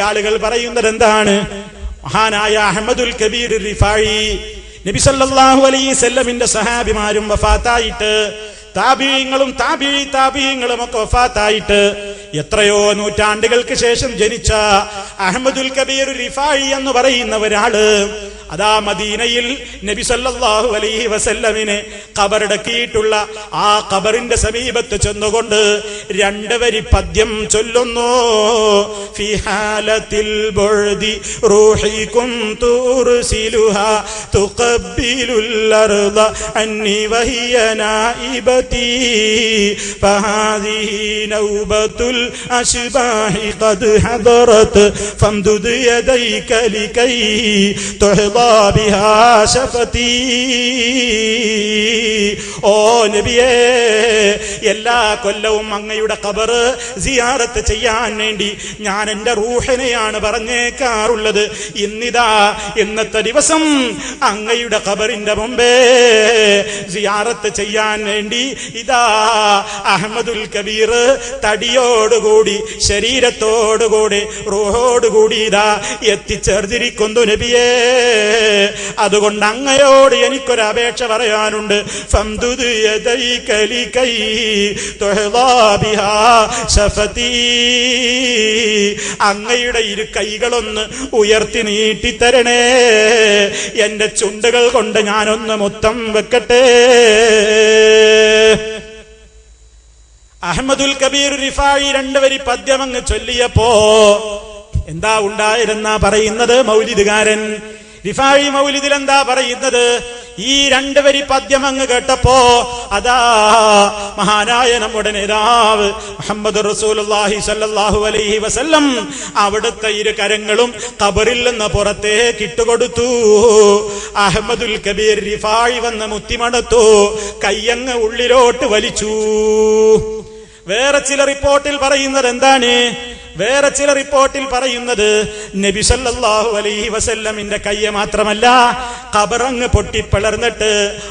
ആളുകൾ പറയുന്നത് എന്താണ് മഹാനായ അഹമ്മദുൽ കബീർ റിഫായി നബി സല്ലല്ലാഹു അലൈഹി സല്ലമിന്റെ സഹാബിമാരും വഫാത്തായിട്ട് താബീങ്ങളും താബീ താബീങ്ങളും ഒക്കെ വഫാത്തായിട്ട് എത്രയോ നൂറ്റാണ്ടുകൾക്ക് ശേഷം ജനിച്ച അഹമ്മദുൽ കബീർ റിഫായി എന്ന് പറയുന്ന ഒരാൾ അതാ മദീനയിൽ നബി സല്ലല്ലാഹു അലൈഹി വസല്ലമിനെ കബറടക്കിയിട്ടുള്ള ആ കബറിന്റെ സമീപത്ത് ചെന്നുകൊണ്ട് രണ്ടുവരി പദ്യം ചൊല്ലുന്നു. ഫിഹാലത്തിൽ ബൊഴുതി അർദ അന്നി നൗബത്തുൽ ഖദ് ഹദറത് ഫംദുദ് യദൈക ലികൈ بها شفتي ഓ നബിയെ എല്ലാ കൊല്ലവും അങ്ങയുടെ കബറ് സിയാറത്ത് ചെയ്യാൻ വേണ്ടി ഞാൻ എന്റെ റൂഹനെയാണ് പറഞ്ഞേക്കാറുള്ളത്. ഇന്നിതാ ഇന്നത്തെ ദിവസം അങ്ങയുടെ കബറിന്റെ മുമ്പേ സിയാറത്ത് ചെയ്യാൻ വേണ്ടി ഇതാ അഹമ്മദുൽ കബീർ തടിയോടുകൂടി ശരീരത്തോടുകൂടി റൂഹോടുകൂടി ഇതാ എത്തിച്ചേർതിരിക്കുന്നു നബിയേ. അതുകൊണ്ട് അങ്ങയോട് എനിക്കൊരു അപേക്ഷ പറയാനുണ്ട്. അങ്ങയുടെ ഇരു കൈകളൊന്ന് ഉയർത്തി നീട്ടിത്തരണേ. എന്റെ ചുണ്ടുകൾ കൊണ്ട് ഞാനൊന്ന് മുത്തം വെക്കട്ടെ. അഹമ്മദുൽ കബീർ റിഫായി രണ്ടുവരി പദ്യം അങ്ങ് ചൊല്ലിയപ്പോ എന്താ ഉണ്ടായിരുന്ന പറയുന്നത് മൗലിദുകാരൻ? റിഫായി മൗലിദിൽ എന്താ പറയുന്നത്? ഈ രണ്ട് വരി പദ്യം അങ്ങ് കേട്ടപ്പോ അതാ മഹാനായ നമ്മുടെ നേതാവ് മുഹമ്മദ് റസൂലുള്ളാഹി സല്ലല്ലാഹു അലൈഹി വസല്ലം അവിടുത്തെ ഇരു കരങ്ങളും കബറിൽ നിന്ന് പുറത്തേക്ക് ഇട്ടുകൊടുത്തു. അഹമ്മദുൽ കബീർ റിഫായി വന്ന് മുത്തിമണത്തു കയ്യങ്ങ് ഉള്ളിലോട്ട് വലിച്ചു. വേറെ ചില റിപ്പോർട്ടിൽ പറയുന്നത് എന്താണ്? വേറെ ചില റിപ്പോർട്ടിൽ പറയുന്നത് നബി സല്ലല്ലാഹു അലൈഹി വസല്ലമിന്റെ കയ്യെ മാത്രമല്ല കബറങ്ങ് പൊട്ടിപ്പിളർന്നിട്ട്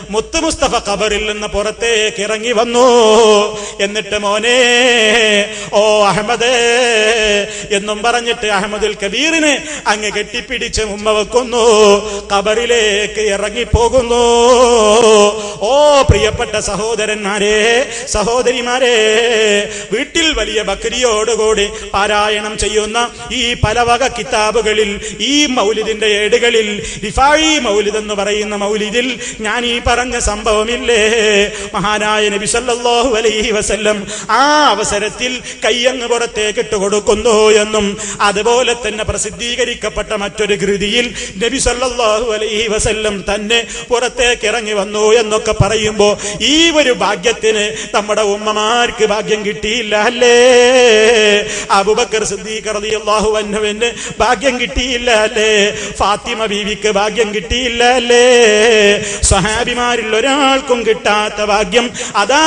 മുത്തു മുസ്തഫ കബറിൽ നിന്ന് പുറത്തേക്ക് ഇറങ്ങി വന്നു. എന്നിട്ട് മോനെ ഓ അഹമ്മദേ എന്നും പറഞ്ഞിട്ട് അഹമ്മദുൽ കബീറിന് അങ്ങ് കെട്ടിപ്പിടിച്ച് ഉമ്മ വെക്കുന്നു കബറിലേക്ക് ഇറങ്ങിപ്പോകുന്നു ഓ പ്രിയപ്പെട്ട സഹോദരന്മാരെ സഹോദരിമാരെ വീട്ടിൽ വലിയ ബക്രിയോടുകൂടി പാരായണം ചെയ്യുന്ന ഈ പലവക കിതാബുകളിൽ ഈ മൗലിദിന്റെ ഏടുകളിൽ റിഫായി മൗലിദ് എന്ന് പറയുന്ന മൗലിദിൽ ഞാൻ ഈ പറഞ്ഞ സംഭവമില്ലേ? മഹാനായ നബി സല്ലല്ലാഹു അലൈഹി വസല്ലം ആ അവസരത്തിൽ കയ്യങ്ങ് പുറത്തേക്ക് ഇട്ട് കൊടുക്കുന്നു എന്നും അതുപോലെ തന്നെ പ്രസിദ്ധീകരിക്കപ്പെട്ട മറ്റൊരു കൃതിയിൽ നബി സല്ലല്ലാഹു അലൈഹി വസല്ലം തന്നെ പുറത്തേക്ക് ഇറങ്ങി വന്നു എന്നൊക്കെ പറയുമ്പോ ഈ ഒരു ഭാഗ്യത്തിന് നമ്മുടെ ഉമ്മമാർക്ക് ഭാഗ്യം കിട്ടിയില്ല അല്ലേ? അബുബക്കർ സിദ്ദീഖ് റളിയല്ലാഹു ഭാഗ്യം കിട്ടിയില്ല അല്ലേ? ഫാത്തിമ ബീവിക്ക് ഭാഗ്യം കിട്ടിയില്ല അല്ലേ? സഹാബിമാരിൽ ഒരാൾക്കും കിട്ടാത്ത ഭാഗ്യം അതാ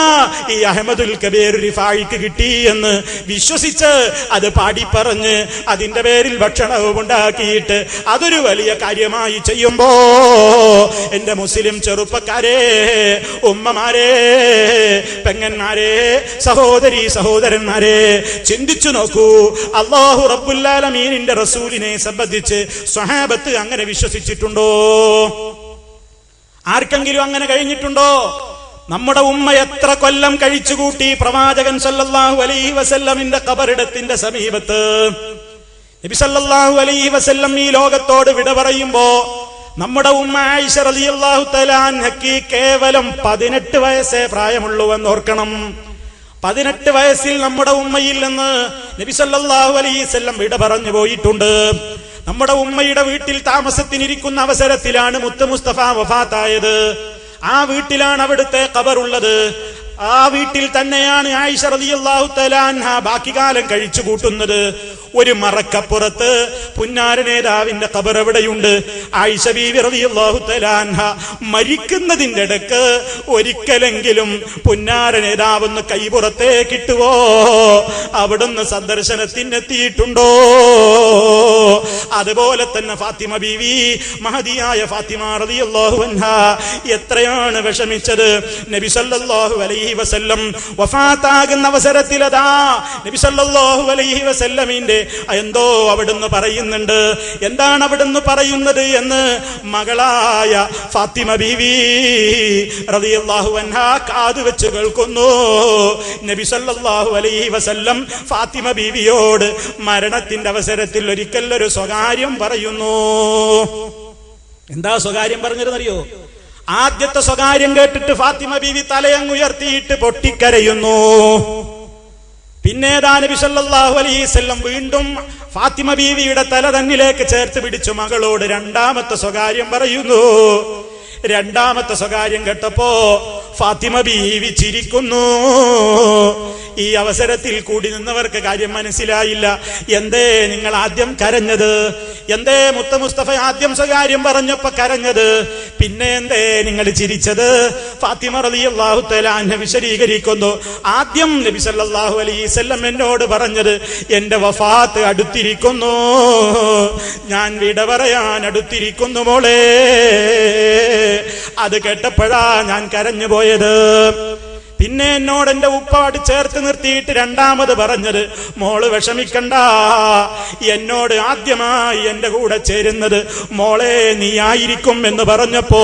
ഈ അഹമ്മദുൽ കബീർ റിഫായിക്ക് കിട്ടി എന്ന് വിശ്വസിച്ച് അത് പാടിപ്പറഞ്ഞ് അതിന്റെ പേരിൽ ഭക്ഷണവും ഉണ്ടാക്കിയിട്ട് അതൊരു വലിയ കാര്യമായി ചെയ്യുമ്പോ എന്റെ മുസ്ലിം ചെറുപ്പക്കാരെ ഉമ്മമാരെ പെങ്ങന്മാരെ സഹോദരി സഹോദരന്മാരെ ചിന്തിച്ചു നോക്കൂ. അള്ളാഹു റബ്ബുല്ലാലമീനിന്റെ റസൂലിനെ സംബന്ധിച്ച് സ്വഹാബത്ത് അങ്ങനെ വിശ്വസിച്ചിട്ടുണ്ടോ? ആർക്കെങ്കിലും അങ്ങനെ കഴിഞ്ഞിട്ടുണ്ടോ? നമ്മുടെ ഉമ്മ എത്ര കൊല്ലം കഴിച്ചുകൂട്ടി പ്രവാചകൻ സല്ലല്ലാഹു അലൈഹി വസല്ലമിന്റെ കബറിടത്തിന്റെ സമീപത്ത്? നബി സല്ലല്ലാഹു അലൈഹി വസല്ലം ഈ ലോകത്തോട് വിട പറയുമ്പോ നമ്മുടെ ഉമ്മ ആയിഷ റളിയല്ലാഹു തആല അൻഹയ്ക്ക് കേവലം പതിനെട്ട് വയസ്സേ പ്രായമുള്ളൂ എന്ന് ഓർക്കണം. പതിനെട്ട് വയസ്സിൽ നമ്മുടെ ഉമ്മയിൽ നിന്ന് നബിസല്ലാഹു വസല്ലം വിട പറഞ്ഞു പോയിട്ടുണ്ട്. നമ്മുടെ ഉമ്മയുടെ വീട്ടിൽ താമസത്തിനിരിക്കുന്ന അവസരത്തിലാണ് മുത്ത് മുസ്തഫ വഫാത്തായത്. ആ വീട്ടിലാണ് അവിടുത്തെ ഖബറുള്ളത്. ആ വീട്ടിൽ തന്നെയാണ് ആയിഷ റളിയല്ലാഹു തലാൻഹ ബാക്കി കാലം കഴിച്ചു കൂട്ടുന്നത്. ഒരു മറക്കപ്പുറത്ത് പുന്നാര നേതാവിന്റെ ഖബർ എവിടെയുണ്ട്? ആയിഷ ബീവി റളിയല്ലാഹു തലാൻഹ മരിക്കുന്നതിന്റെ ഇടയ്ക്ക് ഒരിക്കലെങ്കിലും പുന്നാര നേതാവൊന്ന് കൈപുറത്തേ കിട്ടുവോ അവിടുന്ന് സന്ദർശനത്തിനെത്തിയിട്ടുണ്ടോ? അതുപോലെ തന്നെ ഫാത്തിമ ബീവി മഹദിയായ ഫാത്തിമ റളിയല്ലാഹു അൻഹ എത്രയാണ് വിഷമിച്ചത്? നബി സല്ലല്ലാഹു അലൈഹി വസല്ലം വഫാത്താകുന്ന അവസരത്തിൽ അതാ നബി സല്ലല്ലാഹു അലൈഹി വസല്ലമിന്റെ എന്തോ അവിടുന്ന് പറയുന്നുണ്ട്. എന്താണ് അവിടുന്ന് പറയുന്നത് എന്ന് മകളായ ഫാത്തിമ ബീവി റളിയല്ലാഹു അൻഹ കാത് വെച്ച് കേൾക്കുന്നു. നബി സല്ലല്ലാഹു അലൈഹി വസല്ലം ഫാത്തിമ ബീവിയോട് മരണത്തിന്റെ അവസരത്തിൽ ഒരിക്കൽ ഒരു സ്വകാര്യം പറയുന്നു. എന്താ സ്വകാര്യം പറഞ്ഞിരുന്നറിയോ? ആദ്യത്തെ സ്വകാര്യം കേട്ടിട്ട് ഫാത്തിമ ബീവി തലയങ്ങുയർത്തിയിട്ട് പൊട്ടിക്കരയുന്നു. പിന്നേതാ നബി സല്ലല്ലാഹു അലൈഹി വസല്ലം വീണ്ടും ഫാത്തിമ ബീവിയുടെ തല തന്നിലേക്ക് ചേർത്ത് പിടിച്ചു മകളോട് രണ്ടാമത്തെ സ്വകാര്യം പറയുന്നു. രണ്ടാമത്തെ സ്വകാര്യം കേട്ടപ്പോ ഫാത്തിമ ബീവി ചിരിക്കുന്നു ഈ അവസരത്തിൽ കൂടി നിന്നവർക്ക് കാര്യം മനസ്സിലായില്ല. എന്തേ നിങ്ങൾ ആദ്യം കരഞ്ഞത്? എന്തേ മുത്ത മുസ്തഫ ആദ്യം സ്വകാര്യം പറഞ്ഞപ്പോ കരഞ്ഞത്? പിന്നെ എന്തേ നിങ്ങൾ ചിരിച്ചത്? ഫാത്തിമ റളിയല്ലാഹു തആല അൻഹ വിശദീകരിക്കുന്നു. ആദ്യം നബി സല്ലല്ലാഹു അലൈഹി വസല്ലം എന്നോട് പറഞ്ഞത് എന്റെ വഫാത്ത് അടുത്തിരിക്കുന്നു. ഞാൻ വിട പറയാൻ അടുത്തിരിക്കുന്നു മോളെ. അത് കേട്ടപ്പോഴാ ഞാൻ കരഞ്ഞു പോയത് പിന്നെ എന്നോട് എന്റെ ഉപ്പാട് ചേർത്ത് നിർത്തിയിട്ട് രണ്ടാമത് പറഞ്ഞത് മോൾ വിഷമിക്കണ്ട. എന്നോട് ആദ്യമായി എന്റെ കൂടെ ചേരുന്നത് മോളെ നീ ആയിരിക്കും എന്ന് പറഞ്ഞപ്പോ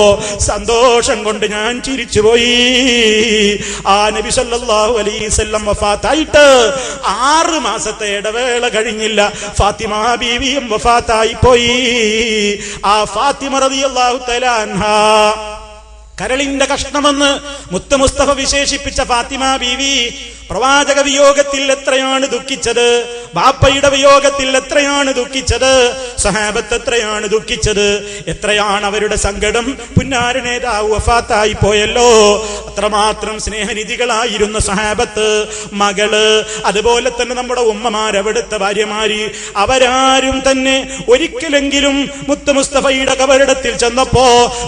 സന്തോഷം കൊണ്ട് ഞാൻ ചിരിച്ചുപോയി. ആ നബി സല്ലാഹു അലൈഹി വസല്ലം വഫാത്തായിട്ട് ആറ് മാസത്തെ ഇടവേള കഴിഞ്ഞില്ല. ഫാത്തിമ ബീവിയും വഫാത്തായി പോയി ആ ഫാത്തിമ റതിയല്ലാഹു തആല അൻഹാ കരളിന്റെ കഷ്ണമെന്ന് മുത്ത മുസ്തഫ വിശേഷിപ്പിച്ച ഫാത്തിമ ബീവി പ്രവാചക വിയോഗത്തിൽ എത്രയാണ് ദുഃഖിച്ചത്? ബാപ്പയുടെ വിയോഗത്തിൽ എത്രയാണ് ദുഃഖിച്ചത്? സഹാബത്ത് എത്രയാണ് ദുഃഖിച്ചത്? എത്രയാണ് അവരുടെ സങ്കടം? പുന്നാര നേതാവ് വഫാത്തായി പോയല്ലോ. അത്രമാത്രം സ്നേഹനിധികളായിരുന്ന സഹാബത്ത് മകൾ അതുപോലെ തന്നെ നമ്മുടെ ഉമ്മമാർ അവിടുത്തെ ഭാര്യമാര് അവരാരും തന്നെ ഒരിക്കലെങ്കിലും മുത്ത മുസ്തഫയുടെ കബറിടത്തിൽ ചെന്നപ്പോ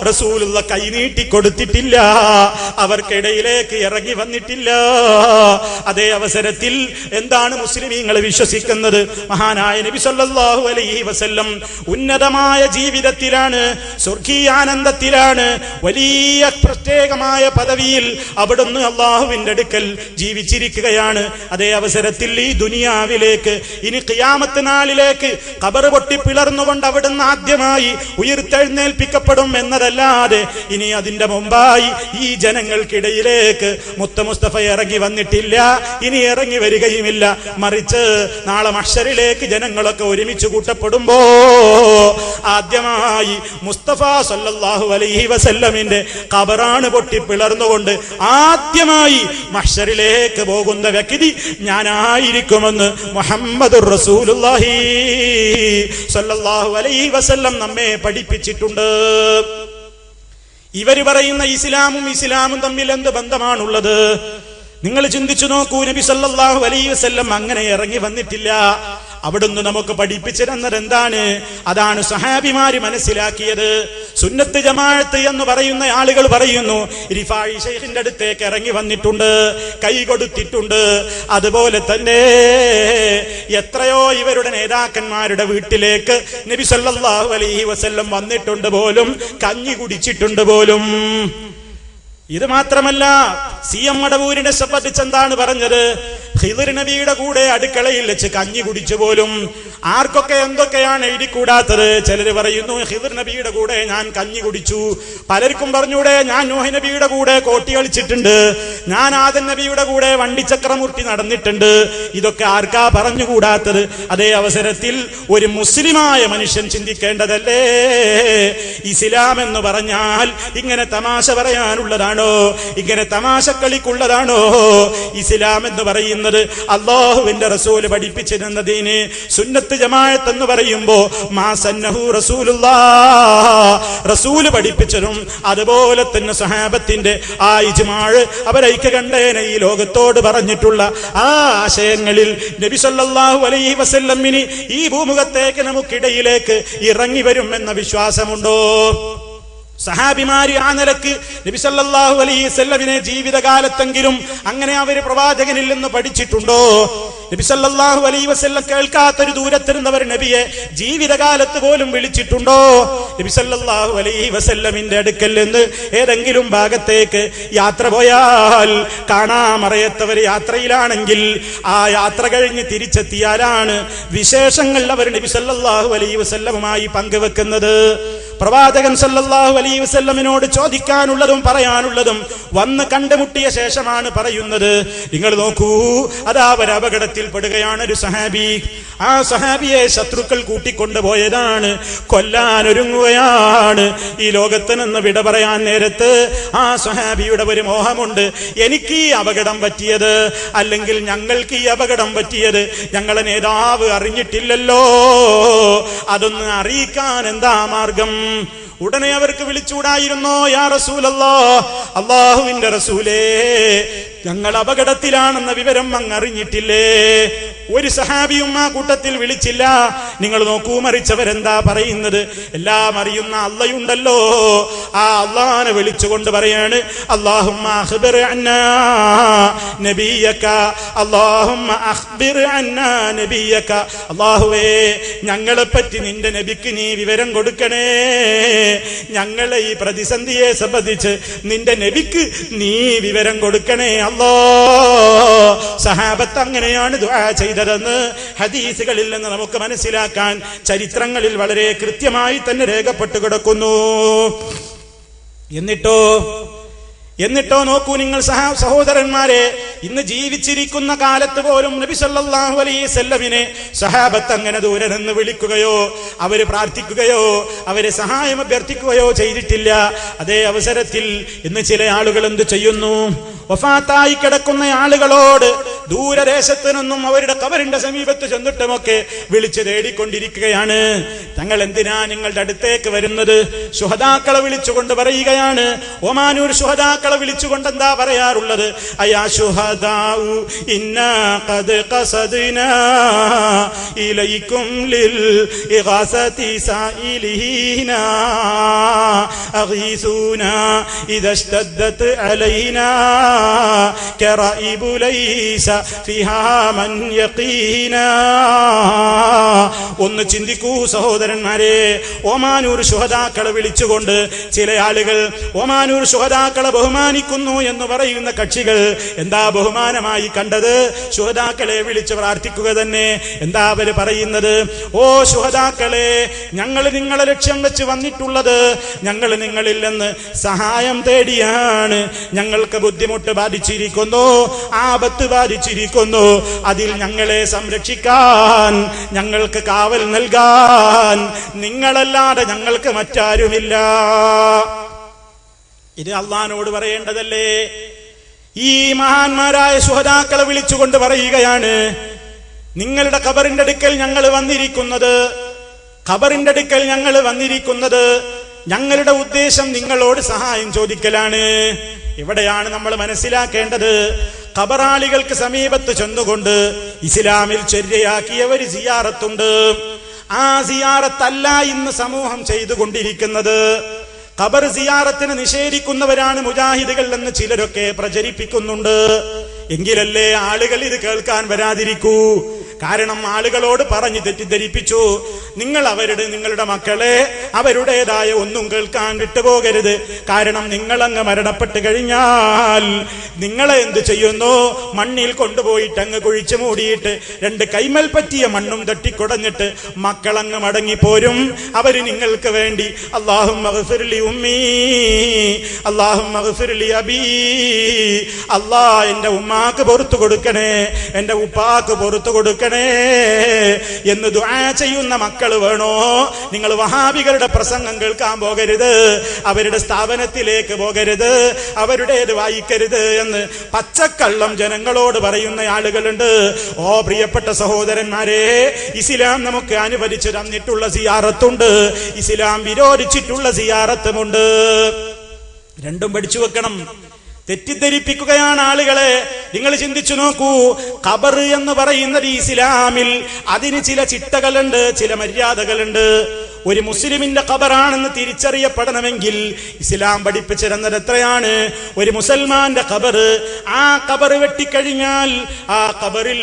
റസൂലുള്ള കൈ നീട്ടി കൊടുത്തിട്ടില്ല. അവർക്കിടയിലേക്ക് ഇറങ്ങി വന്നിട്ടില്ല. അതേ അവസരത്തിൽ എന്താണ് മുസ്ലിമീങ്ങൾ വിശ്വസിക്കുന്നത്? മഹാനായ നബി സല്ലല്ലാഹു അലൈഹി വസല്ലം ഉന്നതമായ ജീവിതത്തിലാണ് സ്വർഗീയാനന്ദത്തിലാണ് വലിയ പ്രത്യേകമായ പദവിയിൽ അവിടുന്ന് അള്ളാഹുവിന്റെ അടുക്കൽ ജീവിച്ചിരിക്കുകയാണ്. അതേ അവസരത്തിൽ ഈ ദുനിയാവിലേക്ക് ഇനി കിയാമത്ത് നാളിലേക്ക് കബർ പൊട്ടി പിളർന്നുകൊണ്ട് അവിടുന്ന് ആദ്യമായി ഉയർത്തെഴുന്നേൽപ്പിക്കപ്പെടും എന്നതല്ലാതെ ഇനി അതിന്റെ മുമ്പായി ഈ ജനങ്ങൾക്കിടയിലേക്ക് മുത്ത മുസ്തഫ ഇറങ്ങി വന്നിട്ടില്ല. ഇനി ഇറങ്ങി വരികയുമില്ല. മറിച്ച് നാളെ മഷറിലേക്ക് ജനങ്ങളൊക്കെ ഒരുമിച്ച് കൂട്ടപ്പെടുമ്പോ ആദ്യമായി മുസ്തഫ സല്ലാഹു അലൈഹി വസല്ലമിന്റെ കബറാണ് പൊട്ടി പിളർന്നുകൊണ്ട് ആദ്യമായി മഷറിലേക്ക് പോകുന്ന വ്യക്തി ഞാനായിരിക്കുമെന്ന് മുഹമ്മദ് റസൂലുള്ളാഹി സല്ലല്ലാഹു അലൈഹി വസല്ലം നമ്മെ പഠിപ്പിച്ചിട്ടുണ്ട്. ഇവർ പറയുന്ന ഇസ്ലാമും ഇസ്ലാമും തമ്മിൽ എന്ത് ബന്ധമാണുള്ളത്? നിങ്ങൾ ചിന്തിച്ചു നോക്കൂ നബി സല്ലാഹു അലൈഹി വസല്ലം അങ്ങനെ ഇറങ്ങി വന്നിട്ടില്ല. അവിടുന്ന് നമുക്ക് പഠിപ്പിച്ചു തന്നത് എന്താണ്? അതാണ് സഹാബിമാര് മനസ്സിലാക്കിയത്. സുന്നത്ത് ജമാഅത്ത് എന്ന് പറയുന്ന ആളുകൾ പറയുന്നു റിഫായി ഷെയ്ഖിന്റെ അടുത്തേക്ക് ഇറങ്ങി വന്നിട്ടുണ്ട് കൈ കൊടുത്തിട്ടുണ്ട്. അതുപോലെ തന്നെ എത്രയോ ഇവരുടെ നേതാക്കന്മാരുടെ വീട്ടിലേക്ക് നബി സല്ലല്ലാഹു അലൈഹി വസല്ലം വന്നിട്ടുണ്ട് പോലും കഞ്ഞി കുടിച്ചിട്ടുണ്ട് പോലും. ഇത് മാത്രമല്ല സി എം മടവൂരിനെ സംബന്ധിച്ച് എന്താണ് പറഞ്ഞത്? ഹിദർ നബിയുടെ കൂടെ അടുക്കളയിൽ വെച്ച് കഞ്ഞി കുടിച്ചു പോലും ആർക്കൊക്കെ എന്തൊക്കെയാണ് എഴുതിക്കൂടാത്തത്? ചിലർ പറയുന്നു ഹിദർ നബിയുടെ കൂടെ ഞാൻ കഞ്ഞി കുടിച്ചു. പലർക്കും പറഞ്ഞൂടെ ഞാൻ നോഹി നബിയുടെ കൂടെ കോട്ടി കളിച്ചിട്ടുണ്ട്. ഞാൻ ആദൻ നബിയുടെ കൂടെ വണ്ടിച്ചക്രമൂർത്തി നടന്നിട്ടുണ്ട്. ഇതൊക്കെ ആർക്കാ പറഞ്ഞുകൂടാത്തത്? അതേ അവസരത്തിൽ ഒരു മുസ്ലിമായ മനുഷ്യൻ ചിന്തിക്കേണ്ടതല്ലേ? ഇസ്ലാം എന്ന് പറഞ്ഞാൽ ഇങ്ങനെ തമാശ പറയാനുള്ളതാണോ? ഇങ്ങനെ തമാശക്കളിക്കുള്ളതാണോ? ഇസ്ലാം എന്ന് പറയുന്നത് അള്ളാഹുവിന്റെ റസൂൽ പഠിപ്പിച്ചിരുന്നതിന് സുന്നത്ത് ജമാഅത്ത് എന്ന് പറയുമ്പോ റസൂൽ പഠിപ്പിച്ചതും അതുപോലെ തന്നെ സഹാബത്തിന്റെ ആ ഇജ്മാഴ് അവരൈക്യ കണ്ടേന ഈ ലോകത്തോട് പറഞ്ഞിട്ടുള്ള ആ ആശയങ്ങളിൽ നബി സല്ലല്ലാഹു അലൈഹി വസല്ലമ്മിന് ഈ ഭൂമുഖത്തേക്ക് നമുക്കിടയിലേക്ക് ഇറങ്ങി വരുമെന്ന വിശ്വാസമുണ്ടോ? സഹാബിമാര് ആ നിലയ്ക്ക് നബിസല്ലാഹു വസല്ലമിനെ ജീവിതകാലത്തെങ്കിലും അങ്ങനെ അവർ പ്രവാചകനിൽ നിന്ന് പഠിച്ചിട്ടുണ്ടോ? നബിസല്ലാഹു അലൈ വസല്ലം കേൾക്കാത്തൊരു ദൂരത്തിരുന്നവർ നബിയെ ജീവിതകാലത്ത് പോലും വിളിച്ചിട്ടുണ്ടോ? നബിസല്ലാഹു അലൈ വസല്ലമിന്റെ അടുക്കൽ നിന്ന് ഏതെങ്കിലും ഭാഗത്തേക്ക് യാത്ര പോയാൽ കാണാമറയത്തവർ യാത്രയിലാണെങ്കിൽ ആ യാത്ര കഴിഞ്ഞ് തിരിച്ചെത്തിയാലാണ് വിശേഷങ്ങൾ അവർ നബിസല്ലാഹു അലൈ അലൈഹി വസല്ലമുമായി പങ്കുവെക്കുന്നത്. പ്രവാചകൻ സല്ലല്ലാഹു അലൈഹി വസല്ലമിനോട് ചോദിക്കാനുള്ളതും പറയാനുള്ളതും വന്ന് കണ്ടുമുട്ടിയ ശേഷമാണ് പറയുന്നത്. നിങ്ങൾ നോക്കൂ അതാ ഒരു അപകടത്തിൽ പെടുകയാണ് ഒരു സഹാബി. ആ സഹാബിയെ ശത്രുക്കൾ കൂട്ടിക്കൊണ്ടുപോയതാണ് കൊല്ലാനൊരുങ്ങുകയാണ് ഈ ലോകത്ത് നിന്ന് വിട പറയാൻ നേരത്ത് ആ സഹാബിയുടെ ഒരു മോഹമുണ്ട്. എനിക്ക് ഈ അപകടം പറ്റിയത് അല്ലെങ്കിൽ ഞങ്ങൾക്ക് ഈ അപകടം പറ്റിയത് ഞങ്ങളെ നേതാവ് അറിഞ്ഞിട്ടില്ലല്ലോ. അതൊന്ന് അറിയിക്കാൻ എന്താ മാർഗം? ഉടനെ അവർക്ക് വിളിച്ചുകൂടായിരുന്നോ? യാ റസൂലല്ലോ അള്ളാഹുവിന്റെ റസൂലേ ഞങ്ങൾ അപകടത്തിലാണെന്ന വിവരം അങ്ങറിഞ്ഞിട്ടില്ലേ? ഒരു സഹാബിയും ആ കൂട്ടത്തിൽ വിളിച്ചില്ല. നിങ്ങൾ നോക്കൂ മറിച്ചവരെന്താ പറയുന്നത്? എല്ലാം അറിയുന്ന അള്ളയുണ്ടല്ലോ. ആ അള്ളാനെ വിളിച്ചുകൊണ്ട് പറയാണ് അള്ളാഹുവേ ഞങ്ങളെ പറ്റി നിന്റെ നബിക്ക് നീ വിവരം കൊടുക്കണേ. ഞങ്ങളെ ഈ പ്രതിസന്ധിയെ സംബന്ധിച്ച് നിന്റെ നബിക്ക് നീ വിവരം കൊടുക്കണേ. അല്ലോ സഹാബത്ത് അങ്ങനെയാണ് ദുആ ചെയ്തതെന്ന് ഹദീസുകളിൽ നിന്ന് നമുക്ക് മനസ്സിലാക്കാൻ ചരിത്രങ്ങളിൽ വളരെ കൃത്യമായി തന്നെ രേഖപ്പെട്ടു കിടക്കുന്നു. എന്നിട്ടോ എന്നിട്ടോ നോക്കൂ നിങ്ങൾ സഹാ സഹോദരന്മാരെ ഇന്ന് ജീവിച്ചിരിക്കുന്ന കാലത്ത് പോലും നബി സല്ലാഹു അലൈഹി സഹാബത്ത് അങ്ങനെ ദൂരെ നിന്ന് വിളിക്കുകയോ അവർ പ്രാർത്ഥിക്കുകയോ അവരെ സഹായം അഭ്യർത്ഥിക്കുകയോ ചെയ്തിട്ടില്ല. അതേ അവസരത്തിൽ ഇന്ന് ചില ആളുകൾ എന്ത് ചെയ്യുന്നു? വഫാത്തായി കിടക്കുന്ന ആളുകളോട് ദൂരദേശത്ത് നിന്നും അവരുടെ കബറിന്റെ സമീപത്ത് ചെന്നിട്ടുമൊക്കെ വിളിച്ചു തേടിക്കൊണ്ടിരിക്കുകയാണ്. തങ്ങൾ എന്തിനാ നിങ്ങളുടെ അടുത്തേക്ക് വരുന്നത്? സുഹതാക്കളെ വിളിച്ചുകൊണ്ട് പറയുകയാണ്. ഒമാനൂർ സുഹതാക്കളെ വിളിച്ചുകൊണ്ട് എന്താ പറയാറുള്ളത്? അയാ ശുഹദാഉ ഇന്നാ ഖദ് ഇലൈക്കും ലിൽ ഇഗാസതി അഗീസൂനാ ഇദാ اشتدت علينا كرائب ليس فيها من يقينا ഒന്ന് ചിന്തിക്കൂ സഹോദരന്മാരെ ഒമാനൂർ ശുഹതാക്കളെ വിളിച്ചുകൊണ്ട് ചില ആളുകൾ ഒമാനൂർ ശുഹതാക്കളെ ബഹുമാനിക്കുന്നു എന്ന് പറയുന്ന കക്ഷികൾ എന്താ ബഹുമാനമായി കണ്ടത് ശുഹതാക്കളെ വിളിച്ച് പ്രാർത്ഥിക്കുക തന്നെ എന്താ അവര് പറയുന്നത് ഓ ശുഹതാക്കളെ ഞങ്ങൾ നിങ്ങളെ ലക്ഷ്യം വെച്ച് വന്നിട്ടുള്ളത് ഞങ്ങൾ നിങ്ങളിൽ നിന്ന് സഹായം തേടിയാണ്. ഞങ്ങൾക്ക് ബുദ്ധിമുട്ട് ബാധിച്ചിരിക്കുന്നു ആപത്ത് ബാധിച്ചിരിക്കുന്നു. അതിൽ ഞങ്ങളെ സംരക്ഷിക്കാൻ ഞങ്ങൾക്ക് കാവൽ നൽകാൻ. നിങ്ങളല്ലാതെ ഞങ്ങൾക്ക് മറ്റാരുമില്ല. ഇത് അള്ളഹാനോട് പറയേണ്ടതല്ലേ? ഈ മഹാന്മാരായ സുഹതാക്കളെ വിളിച്ചുകൊണ്ട് പറയുകയാണ് നിങ്ങളുടെ ഖബറിന്റെ അടുക്കൽ ഞങ്ങൾ വന്നിരിക്കുന്നത് ഖബറിന്റെ അടുക്കൽ ഞങ്ങൾ വന്നിരിക്കുന്നത് ഞങ്ങളുടെ ഉദ്ദേശം നിങ്ങളോട് സഹായം ചോദിക്കലാണ്. ഇവിടെയാണ് നമ്മൾ മനസ്സിലാക്കേണ്ടത്? ഖബറാളികൾക്ക് സമീപത്ത് ചെന്നുകൊണ്ട് ഇസ്ലാമിൽ ചര്യയാക്കിയ ഒരു സിയാറത്തുണ്ട്. ആ സിയാറത്തല്ല ഇന്ന് സമൂഹം ചെയ്തുകൊണ്ടിരിക്കുന്നത്. ഖബർ സിയാറത്തിന് നിഷേധിക്കുന്നവരാണ് മുജാഹിദുകൾ എന്ന് ചിലരൊക്കെ പ്രചരിപ്പിക്കുന്നുണ്ട്. എങ്കിലല്ലേ ആളുകൾ ഇത് കേൾക്കാൻ വരാതിരിക്കൂ? കാരണം ആളുകളോട് പറഞ്ഞു തെറ്റിദ്ധരിപ്പിച്ചു. നിങ്ങൾ അവരുടെ നിങ്ങളുടെ മക്കളെ അവരുടേതായ ഒന്നും കേൾക്കാൻ വിട്ടുപോകരുത്. കാരണം നിങ്ങളങ്ങ് മരണപ്പെട്ട് കഴിഞ്ഞാൽ നിങ്ങളെ എന്ത് ചെയ്യുന്നു? മണ്ണിൽ കൊണ്ടുപോയിട്ട് അങ്ങ് കുഴിച്ചു മൂടിയിട്ട് രണ്ട് കൈമൽ പറ്റിയ മണ്ണും തട്ടിക്കുടഞ്ഞിട്ട് മക്കളങ്ങ് മടങ്ങിപ്പോരും. അവർ നിങ്ങൾക്ക് വേണ്ടി അള്ളാഹും ഉമ്മീ അള്ളാഹും അബീ അള്ളാ എന്റെ ഉമ്മാക്ക് പുറത്തു കൊടുക്കണേ എന്റെ ഉപ്പാക്ക് പുറത്തു കൊടുക്കണേ എന്ന് ദുആ ചെയ്യുന്ന മക്കൾ വേണോ? നിങ്ങൾ വഹാബികളുടെ പ്രസംഗം കേൾക്കാൻ പോകരുത്. അവരുടെ സ്ഥാപനത്തിലേക്ക് പോകരുത്. അവരുടേത് വായിക്കരുത് എന്ന് പച്ചക്കള്ളം ജനങ്ങളോട് പറയുന്ന ആളുകളുണ്ട്. ഓ പ്രിയപ്പെട്ട സഹോദരന്മാരെ ഇസ്ലാം നമുക്ക് അനുവദിച്ചു തന്നിട്ടുള്ള സിയാറത്തുണ്ട്. ഇസ്ലാം വിരോധിച്ചിട്ടുള്ള സിയാറത്തുമുണ്ട്. രണ്ടും പഠിച്ചു വെക്കണം. തെറ്റിദ്ധരിപ്പിക്കുകയാണ് ആളുകളെ. നിങ്ങൾ ചിന്തിച്ചു നോക്കൂ ഖബർ എന്ന് പറയുന്നത് ഇസ്ലാമിൽ അതിന് ചില ചിട്ടകളുണ്ട് ചില മര്യാദകളുണ്ട്. ഒരു മുസ്ലിമിന്റെ ഖബറാണെന്ന് തിരിച്ചറിയപ്പെടണമെങ്കിൽ ഇസ്ലാം പഠിപ്പിച്ചിരുന്നത് എത്രയാണ്? ഒരു മുസൽമാന്റെ ഖബർ. ആ ഖബർ വെട്ടിക്കഴിഞ്ഞാൽ ആ ഖബറിൽ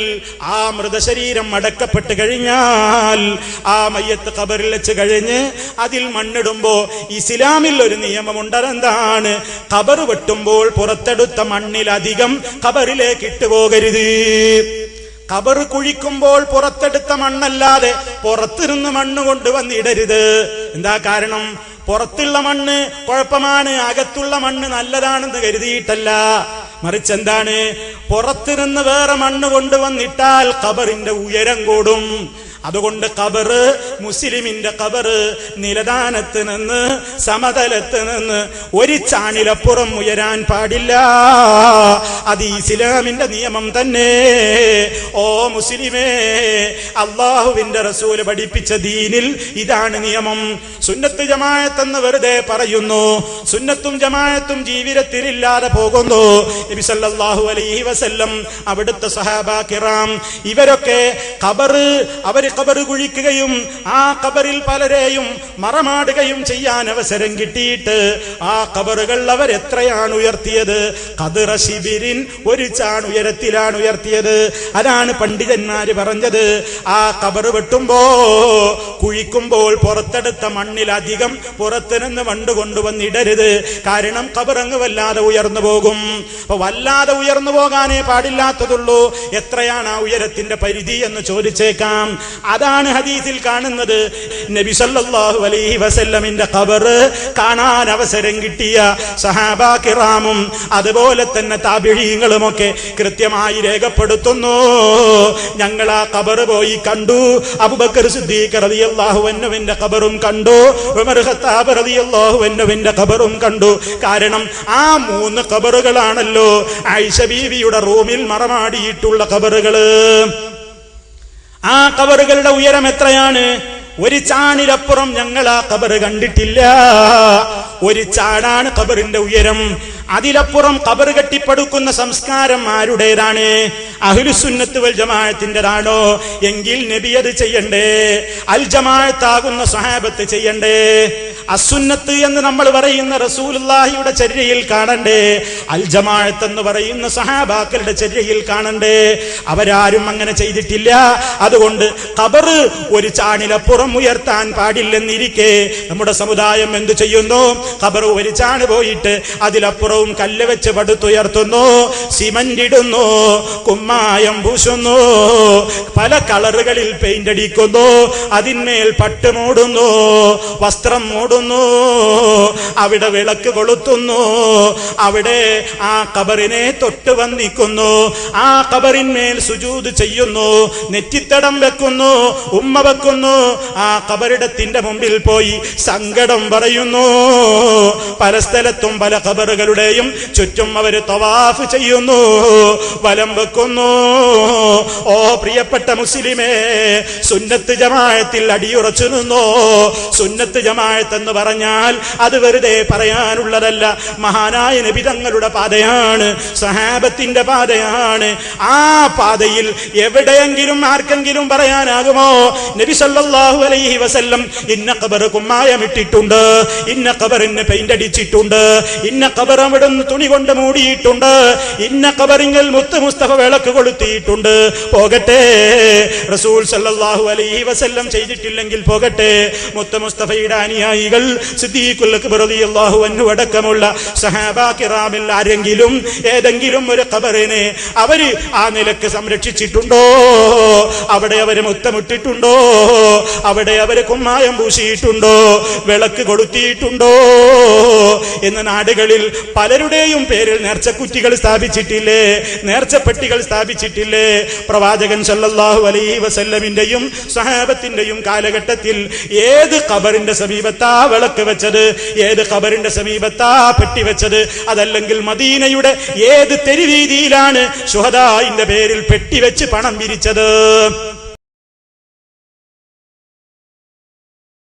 ആ മൃതശരീരം അടക്കപ്പെട്ട് കഴിഞ്ഞാൽ ആ മയ്യത്ത് ഖബറിൽ വെച്ച് കഴിഞ്ഞ് അതിൽ മണ്ണിടുമ്പോ ഇസ്ലാമിൽ ഒരു നിയമമുണ്ട് അതെന്താണ് ഖബർ വെട്ടുമ്പോൾ പുറത്തെടുത്ത മണ്ണിലധികം ഖബറിലേക്ക് ഇട്ടുപോകരുത് കബർ കുഴിക്കുമ്പോൾ പുറത്തെടുത്ത മണ്ണല്ലാതെ പുറത്തിരുന്ന് മണ്ണ് കൊണ്ടുവന്ന് ഇടരുത്. എന്താ കാരണം? പുറത്തുള്ള മണ്ണ് കുഴപ്പമാണ് അകത്തുള്ള മണ്ണ് നല്ലതാണെന്ന് കരുതിയിട്ടല്ല. മറിച്ച് എന്താണ്? പുറത്തിരുന്ന് വേറെ മണ്ണ് കൊണ്ടുവന്നിട്ടാൽ കബറിന്റെ ഉയരം കൂടും. അതുകൊണ്ട് കബറ് മുസ്ലിമിന്റെ കബറ് നിലദാനത്ത് നിന്ന് സമതലത്ത് നിന്ന് ഒരു ചാണിലപ്പുറം ഉയരാൻ പാടില്ല. അത് ഇസ്ലാമിന്റെ നിയമം തന്നെ. ഓ മുസ്ലിമേ അള്ളാഹുവിന്റെ റസൂൽ പഠിപ്പിച്ച ദീനിൽ ഇതാണ് നിയമം. സുന്നത്ത് ജമായത്തെന്ന് വെറുതെ പറയുന്നു. സുന്നത്തും ജമായത്തും ജീവിതത്തിലില്ലാതെ പോകുന്നു. നബി സല്ലല്ലാഹു അലൈഹി വസല്ലം അവിടുത്തെ സഹാബാ കിറാം ഇവരൊക്കെ ഖബറ് അവർ ഖബർ കുഴിക്കുകയും ആ കബറിൽ പലരെയും മറമാടുകയും ചെയ്യാൻ അവസരം കിട്ടിയിട്ട് ആ കബറുകൾ അവർ എത്രയാണ് ഉയർത്തിയത്? കതിറ ശിബിരിൻ ഒരു ചാൺ ഉയരത്തിലാണ് ഉയർത്തിയത്. അതാണ് പണ്ഡിതന്മാര് പറഞ്ഞത്. ആ കബറ് വെട്ടുമ്പോ കുഴിക്കുമ്പോൾ പുറത്തെടുത്ത മണ്ണിലധികം പുറത്തു നിന്ന് മണ്ണ് കൊണ്ടുവന്നിടരുത്. കാരണം കബറങ്ങ് വല്ലാതെ ഉയർന്നു പോകും. അപ്പൊ വല്ലാതെ ഉയർന്നു പോകാനേ പാടില്ലാത്തതുള്ളൂ. എത്രയാണ് ആ ഉയരത്തിന്റെ പരിധി എന്ന് ചോദിച്ചേക്കാം. അതാണ് ഹദീസിൽ കാണുന്നത്. നബി സല്ലല്ലാഹു അലൈഹി വസല്ലമിന്റെ ഖബർ കാണാൻ അവസരം കിട്ടിയ സഹാബാ കിറാമും അതുപോലെ തന്നെ താബിഴീങ്ങളും ഒക്കെ കൃത്യമായി രേഖപ്പെടുത്തുന്നു. ഞങ്ങൾ ആ ഖബർ പോയി കണ്ടു. അബുബക്കർ സിദ്ദീഖ് റളിയല്ലാഹു അൻഹുവിന്റെ ഖബറും കണ്ടു. ഉമർ ഖത്താബ് റളിയല്ലാഹു അൻഹുവിന്റെ ഖബറും കണ്ടു. കാരണം ആ മൂന്ന് ഖബറുകളാണല്ലോ ആയിഷ ബീവിയുടെ റൂമിൽ മറമാടിയിട്ടുള്ള ഖബറുകൾ. ആ കബറുകളുടെ ഉയരം എത്രയാണ്? ഒരു ചാണിലപ്പുറം ഞങ്ങൾ ആ കബറ് കണ്ടിട്ടില്ല. ഒരു ചാടാണ് കബറിന്റെ ഉയരം. അതിലപ്പുറം കബർ കെട്ടിപ്പടുക്കുന്ന സംസ്കാരം ആരുടേതാണ്? അഹുലുസുന്നത്ത് വൽ എങ്കിൽ നബി അത് ചെയ്യണ്ടേ? അൽ ജമാഅത്താകുന്ന സഹാബത്ത് ചെയ്യണ്ടേ? അസുന്നത്ത് എന്ന് നമ്മൾ പറയുന്ന റസൂലുള്ളാഹിയുടെ ചര്യയിൽ കാണണ്ടേ? അൽജമാഴത്ത് എന്ന് പറയുന്ന സഹാബാക്കളുടെ ചര്യയിൽ കാണണ്ടേ? അവരാരും അങ്ങനെ ചെയ്തിട്ടില്ല. അതുകൊണ്ട് ഖബർ ഒരു ചാണിലപ്പുറം ഉയർത്താൻ പാടില്ലെന്നിരിക്കെ. നമ്മുടെ സമുദായം എന്തു ചെയ്യുന്നു? ഖബർ ഒരു ചാണ് പോയിട്ട് അതിലപ്പുറവും കല്ല് വെച്ച് പടുത്തുയർത്തുന്നു. സിമന്റ് ഇടുന്നു. കുമ്മായം പൂശുന്നു. പല കളറുകളിൽ പെയിന്റ് അടിക്കുന്നു. അതിന്മേൽ പട്ട് മൂടുന്നു. വസ്ത്രം മൂടുന്നു. അവിടെ വിളക്ക് കൊളുത്തുന്നു. അവിടെ ആ കബറിനെ തൊട്ട് വന്നിക്കുന്നു ആ കബറിന്മേൽ സുജൂത് ചെയ്യുന്നു. നെറ്റിത്തടം വെക്കുന്നു. ഉമ്മ വെക്കുന്നു. ആ കബറിടത്തിന്റെ മുമ്പിൽ പോയി സങ്കടം പറയുന്നു. പല സ്ഥലത്തും പല കബറുകളുടെയും ചുറ്റും അവർ തവാഫ് ചെയ്യുന്നു. വലം വെക്കുന്നു. ഓ പ്രിയപ്പെട്ട മുസ്ലിമേ സുന്നത്ത് ജമായത്തിൽ അടിയുറച്ചു നിന്നോ? സുന്നത്ത് ജമായത്ത് എന്ന് പറഞ്ഞാൽ അത് വെറുതെ പറയാനുള്ളതല്ല. മഹാനായ നബി തങ്ങളുടെ പാതയാണ് സഹാബത്തിന്റെ പാതയാണ്. ആ പാതയിൽ എവിടെയെങ്കിലും ആർക്കെങ്കിലും പറയാനാകുമോ? നബി സല്ലാഹു അലൈഹി വസല്ലം ഇന്ന കബർ കുമ്മായമിട്ടിട്ടുണ്ട് ഇന്ന കബറിന് പെയിന്റ് അടിച്ചിട്ടുണ്ട് ഇന്ന കബർ അവിടുന്ന് തുണി കൊണ്ട് മൂടിയിട്ടുണ്ട് ഇന്ന കബറിങ്ങൽ മുത്ത് മുസ്തഫ വിളക്ക് കൊളുത്തിയിട്ടുണ്ട്. പോകട്ടെ റസൂൽ സല്ലാഹു അലൈഹി വസല്ലം ചെയ്തിട്ടില്ലെങ്കിൽ പോകട്ടെ മുത്ത് മുസ്തഫയുടെ അനുയായികൾ അടക്കമുള്ള സഹാബാ കിറാമിൽ ആരെങ്കിലും ഏതെങ്കിലും ഒരു ഖബറിനെ അവർ ആ നിലയ്ക്ക് സംരക്ഷിച്ചിട്ടുണ്ടോ? അവിടെ അവർ മുത്തമിട്ടിട്ടുണ്ടോ? അവിടെ അവർ കുമ്മായം പൂശിയിട്ടുണ്ടോ? വിളക്ക് കൊളുത്തിയിട്ടുണ്ടോ? എന്ന നാടുകളിൽ പലരുടെയും പേരിൽ നേർച്ചക്കുറ്റികൾ സ്ഥാപിച്ചിട്ടില്ലേ? നേർച്ചപ്പെട്ടികൾ സ്ഥാപിച്ചിട്ടില്ലേ? പ്രവാചകൻ സല്ലല്ലാഹു അലൈഹി വസല്ലമിന്റെയും സഹാബത്തിന്റെയും കാലഘട്ടത്തിൽ ഏത് ഖബറിന്റെ സമീപത്താ വിളക്ക് വെച്ചത് ഏത് ഖബറിന്റെ സമീപത്താ പെട്ടി വെച്ചത് അതല്ലെങ്കിൽ മദീനയുടെ ഏത് തെരുവീതിയിലാണ് ശുഹദായിന്റെ പേരിൽ പെട്ടി വെച്ച് പണം പിരിച്ചത്